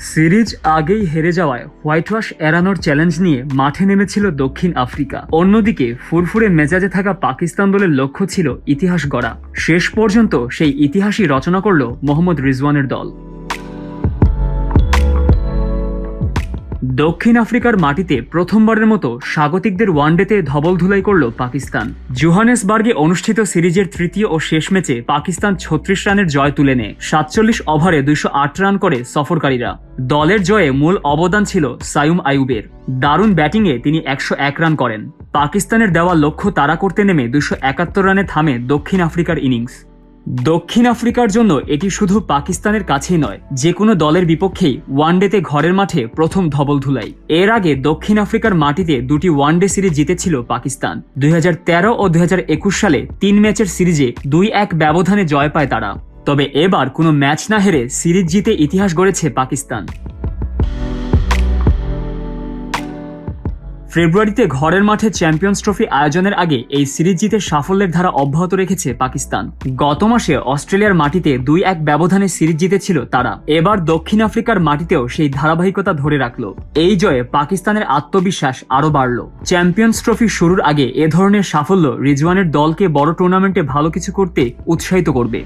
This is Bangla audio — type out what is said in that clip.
সিরিজ আগেই হেরে যাওয়ায় হোয়াইট ওয়াশ এড়ানোর চ্যালেঞ্জ নিয়ে মাঠে নেমেছিল দক্ষিণ আফ্রিকা। অন্যদিকে ফুরফুরে মেজাজে থাকা পাকিস্তান দলের লক্ষ্য ছিল ইতিহাস গড়া। শেষ পর্যন্ত সেই ইতিহাসই রচনা করল মোহাম্মদ রিজওয়ানের দল। দক্ষিণ আফ্রিকার মাটিতে প্রথমবারের মতো স্বাগতিকদের ওয়ানডেতে ধবল ধুলাই করল পাকিস্তান। জোহানেসবার্গে অনুষ্ঠিত সিরিজের তৃতীয় ও শেষ ম্যাচে পাকিস্তান ছত্রিশ রানের জয় তুলে নেয়। সাতচল্লিশ ওভারে দুইশো আট রান করে সফরকারীরা। দলের জয়ে মূল অবদান ছিল সায়ুম আয়ুবের দারুণ ব্যাটিংয়ে তিনি একশো এক রান করেন। পাকিস্তানের দেওয়া লক্ষ্য তাড়া করতে নেমে দুশো একাত্তর রানে থামে দক্ষিণ আফ্রিকার ইনিংস। দক্ষিণ আফ্রিকার জন্য এটি শুধু পাকিস্তানের কাছেই নয় যে কোনো দলের বিপক্ষেই ওয়ানডেতে ঘরের মাঠে প্রথম ধবল ধুলাই। এর আগে দক্ষিণ আফ্রিকার মাটিতে দুটি ওয়ানডে সিরিজ জিতেছিল পাকিস্তান। দুই হাজার তেরো ও দুই হাজার একুশ সালে তিন ম্যাচের সিরিজে দুই এক ব্যবধানে জয় পায় তারা। তবে এবার কোনো ম্যাচ না হেরে সিরিজ জিতে ইতিহাস গড়েছে পাকিস্তান। ফেব্রুয়ারিতে ঘরের মাঠে চ্যাম্পিয়ন্স ট্রফি আয়োজনের আগে এই সিরিজ জিতে সাফল্যের ধারা অব্যাহত রেখেছে পাকিস্তান। গত মাসে অস্ট্রেলিয়ার মাটিতে দুই এক ব্যবধানে সিরিজ জিতেছিল তারা। এবার দক্ষিণ আফ্রিকার মাটিতেও সেই ধারাবাহিকতা ধরে রাখল। এই জয়ে পাকিস্তানের আত্মবিশ্বাস আরও বাড়ল। চ্যাম্পিয়ন্স ট্রফি শুরুর আগে এ ধরনের সাফল্য রিজওয়ানের দলকে বড় টুর্নামেন্টে ভালো কিছু করতে উৎসাহিত করবে।